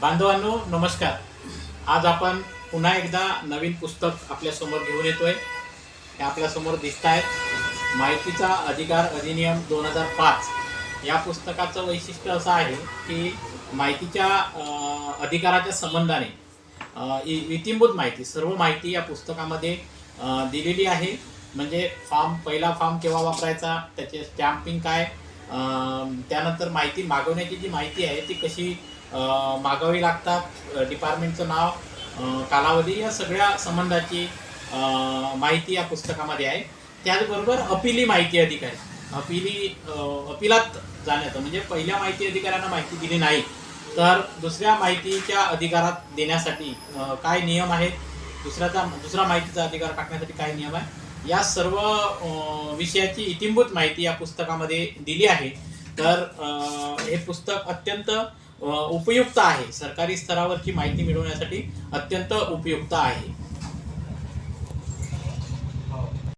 बांधवांनो नमस्कार. आज आपण पुन्हा एकदा नवीन पुस्तक आपल्यासमोर घेऊन येतोय. हे आपल्यासमोर दिसत आहेत. माहितीचा अधिकार अधिनियम दोन हजार पाच. या पुस्तकाचं वैशिष्ट्य असं आहे की माहितीच्या अधिकाराच्या संबंधाने इ- इतिंभूत माहिती सर्व माहिती या पुस्तकामध्ये दिलेली आहे. म्हणजे फॉर्म पहिला फॉर्म केव्हा वापरायचा त्याचे स्टॅम्पिंग काय त्यानंतर माहिती मागवण्याची जी माहिती आहे ती कशी मागावी लागतात डिपार्टमेंटचं नाव कालावधी या सगळ्या संबंधाची माहिती या पुस्तकामध्ये आहे. त्याचबरोबर अपिली माहिती अधिकारी. अपिली अपिलात जाण्याचं म्हणजे पहिल्या माहिती अधिकाऱ्यांना माहिती दिली नाही तर दुसऱ्या माहितीच्या अधिकारात देण्यासाठी काय नियम आहेत? दुसऱ्याचा दुसरा माहितीचा अधिकार टाकण्यासाठी काय नियम आहे? या सर्व विषयाची इतिंभूत माहिती या पुस्तकामध्ये दिली आहे. तर हे पुस्तक अत्यंत उपयुक्त आहे. सरकारी स्तरावरची माहिती मिळवण्यासाठी अत्यंत उपयुक्त आहे.